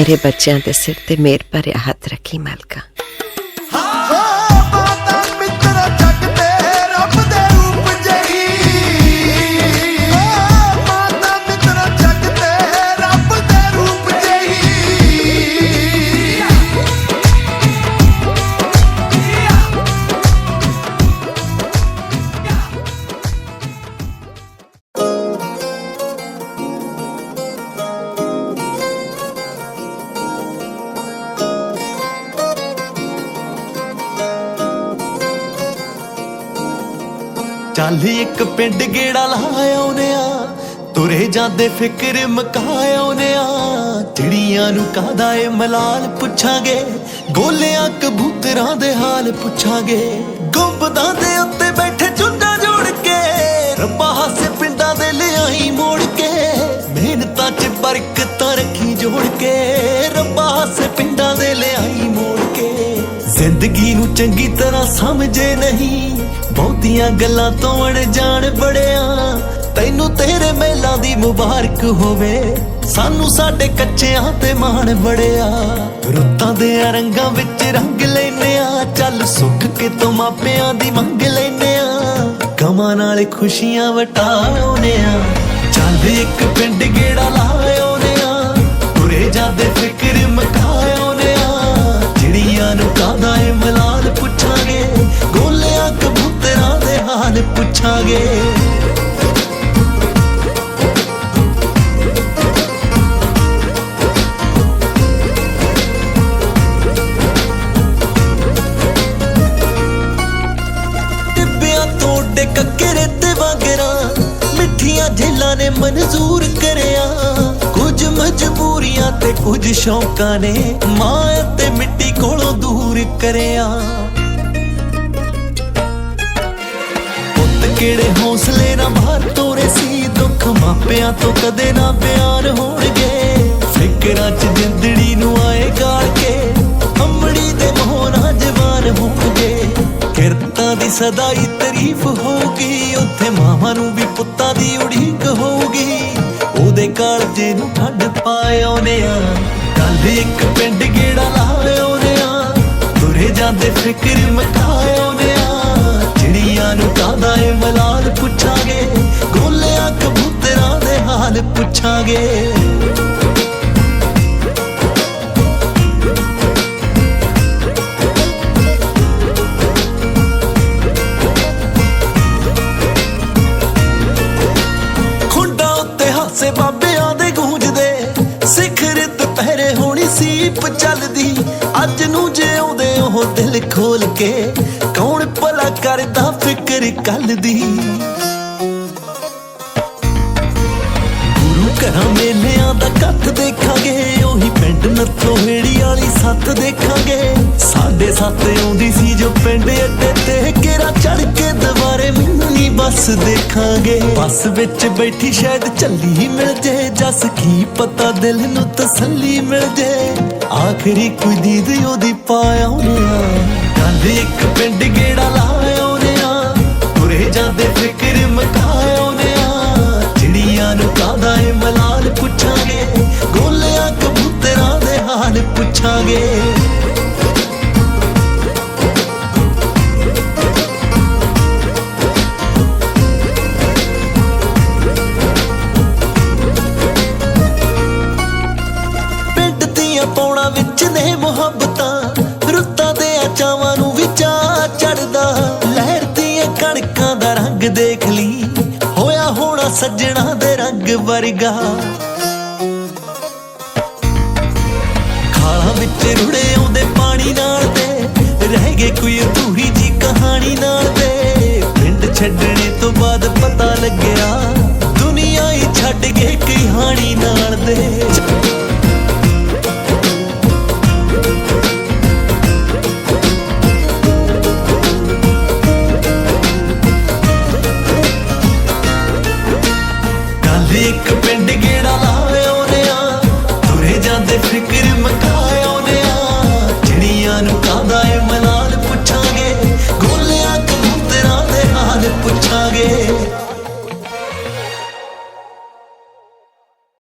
ਮੇਰੇ ਬੱਚਿਆਂ ਦੇ ਸਿਰ ਤੇ ਮੇਰ ਭਰਿਆ ਹੱਥ ਰੱਖੀ ਮਾਲਕਾ। ਚੱਲ ਇੱਕ ਪਿੰਡ ਗੇੜਾ ਲਾਇਆ ਆ, ਤੁਰੇ ਜਾਂਦੇ ਫਿਕਰ ਮਕਾਇਆ ਆ। ਚਿੜੀਆਂ ਨੂੰ ਕਾਦਾ ਏ ਮਲਾਲ ਪੁੱਛਾਂਗੇ, ਗੋਲਿਆਂ ਕਬੂਤਰਾਂ ਦੇ ਹਾਲ ਪੁੱਛਾਂਗੇ। ਗੁੰਬਦਾਂ ਦੇ ਉੱਤੇ ਬੈਠੇ ਚੁੰਡਾ ਜੋੜ ਕੇ, ਰੱਬਾ ਹਾਸੇ ਪਿੰਡਾਂ ਦੇ ਲਿਆਈ ਮੋੜ ਕੇ, ਮਿਹਨਤਾਂ 'ਚ ਬਰਕਤਾਂ ਰੱਖੀ ਜੋੜ ਕੇ, ਰੱਬਾ ਹਾਸੇ ਪਿੰਡਾਂ ਦੇ ਲਿਆਈ ਮੋੜ ਕੇ। ਜ਼ਿੰਦਗੀ ਨੂੰ ਚੰਗੀ ਤਰ੍ਹਾਂ ਸਮਝੇ ਨਹੀਂ ਬਹੁਤੀਆਂ ਗੱਲਾਂ ਤੋਂ ਅਣਜਾਣ ਬੜਿਆ। ਤੈਨੂੰ ਤੇਰੇ ਮੇਲਾਂ ਦੀ ਮੁਬਾਰਕ ਹੋਵੇ। ਸਾਨੂੰ ਸਾਡੇ ਕੱਚਿਆਂ ਤੇ ਮਾਣ ਬੜਿਆ। ਰੁੱਤਾਂ ਦੇ ਰੰਗਾਂ ਵਿੱਚ ਰੰਗ ਲੈਨੇ ਆ ਚੱਲ ਸੁੱਖ ਕੇ ਤੋਂ ਮਾਪਿਆਂ ਦੀ ਮੰਗ ਲੈਨੇ ਆ ਕਮਾਂ ਨਾਲ ਖੁਸ਼ੀਆਂ ਵਟਾਉਨੇ ਆ ਚੱਲ ਇੱਕ ਪਿੰਡ ਗੇੜਾ ਲਾਇਓਨੇ ਆ ਤੁਰੇ ਜਾਂਦੇ ਫਿਕਰ ਮਕਾਇਆ ਪੁੱਛਾਂਗੇ ਟਿੱਬਿਆਂ ਤੋਂ ਡਿੱਗ ਕੱਕਰੇ ਤੇ ਵਾਂਗਰਾਂ, ਮਿੱਠੀਆਂ ਝੇਲਾਂ ਨੇ ਮਨਜ਼ੂਰ ਕਰਿਆ। ਕੁਝ ਮਜਬੂਰੀਆਂ ਤੇ ਕੁਝ ਸ਼ੌਕਾਂ ਨੇ ਮਾਂ ਤੇ ਮਿੱਟੀ ਕੋਲੋਂ ਦੂਰ ਕਰਿਆ। ਕਿਹੜੇ ਹੌਸਲੇ ਨਾਲ ਬਾਹਰ ਤੋਰੇ ਸੀ? ਦੁੱਖ ਮਾਪਿਆਂ ਤੋਂ ਕਦੇ ਨਾ ਪਿਆਰ ਹੋਣਗੇ। ਫਿਕਰਾਂ 'ਚ ਜਿੰਦੜੀ ਨੂੰ ਆਏ ਗਾਲ ਕੇ, ਅੰਮੜੀ ਦੇ ਮੋਹਰਾਂ ਜਵਾਨ ਹੋਣਗੇ। ਕਿਰਤਾਂ ਦੀ ਸਦਾਈ ਤਾਰੀਫ ਹੋਊਗੀ, ਉੱਥੇ ਮਾਵਾਂ ਨੂੰ ਵੀ ਪੁੱਤਾਂ ਦੀ ਉਡੀਕ ਹੋਊਗੀ। ਉਹਦੇ ਕਾਲਜੇ ਨੂੰ ਠੰਡ ਪਾਇਓਨੇ ਆ ਕੱਲ ਇੱਕ ਪਿੰਡ ਗੇੜਾ ਲਾਇਓਨੇ ਆ ਤੁਰੇ ਜਾਂਦੇ ਫਿਕਰ ਮਕਾਇਓਨੇ ਪੁੱਛਾਂਗੇ। ਖੁੰਡਾ ਉੱਤੇ ਹਾਸੇ ਬਾਬਿਆਂ ਦੇ ਗੂੰਜਦੇ ਸਿਖਰ ਦੁਪਹਿਰੇ ਹੋਣੀ ਸੀਪ ਚੱਲਦੀ। ਅੱਜ ਨੂੰ ਜਿਉਂਦੇ ਉਹ ਦਿਲ ਖੋਲ ਕੇ, ਕੌਣ ਭਲਾ ਕਰਦਾ ਫਿਕਰ ਕੱਲ ਦੀ? ਗੁਰੂ ਮੇਲਿਆਂ ਦਾ ਕੱਖ ਦੇਖਾਂਗੇ, ਉਹੀ ਪਿੰਡ ਨੱਥੋ ਹੇੜੀ ਵਾਲੀ ਸੱਤ ਦੇਖਾਂਗੇ। ਸਾਡੇ ਸੱਤ ਆਉਂਦੀ ਸੀ ਜੋ ਪਿੰਡ ਅੱਡੇ ਤੇ ਕਿਰਾ ਚੜ ਕੇ ਦੁਬਾਰੇ ਮੈਨੂੰ ਮਿਲਣੀ ਬੱਸ ਦੇਖਾਂਗੇ। ਬੱਸ ਵਿੱਚ ਬੈਠੀ ਸ਼ਾਇਦ ਚੱਲੀ ਮਿਲ ਜੇ, ਜਸ ਕੀ ਪਤਾ ਦਿਲ ਨੂੰ ਤਸੱਲੀ ਮਿਲ ਜੇ। ਆਖਰੀ ਕੋਈ ਦੀਦ ਉਹਦੀ ਪਾਇਆ ਆ ਕੱਲ ਇੱਕ ਪਿੰਡ ਗੇੜਾ ਲਾਇਆ ਪੁੱਛਾਂਗੇ। ਪਿੰਡ ਦੀਆਂ ਪੌਣਾ ਵਿੱਚ ਨੇ ਮੁਹੱਬਤਾਂ, ਰੁੱਤਾਂ ਦੇ ਚਾਵਾਂ ਨੂੰ ਵਿਚਾ ਚੜਦਾ ਲਹਿਰ ਦੀਆਂ ਕਣਕਾਂ ਦਾ ਰੰਗ ਦੇਖ ਲਈ, ਹੋਇਆ ਹੋਣਾ ਸੱਜਣਾ ਦੇ ਰੰਗ ਵਰਗਾ। ਖਾਲਾਂ ਰੁੜੇ ਆਉਂਦੇ ਪਾਣੀ ਨਾਲ ਤੇ। ਰਹਿ ਗਏ ਕੋਈ ਅਧੂਰੀ ਜੀ ਕਹਾਣੀ ਨਾਲ ਤੇ। ਪਿੰਡ ਛੱਡਣੇ ਤੋਂ ਬਾਅਦ ਪਤਾ ਲੱਗਿਆ, ਦੁਨੀਆ ਹੀ ਛੱਡ ਗਏ ਕਹਾਣੀ ਨਾਲ ਦੇ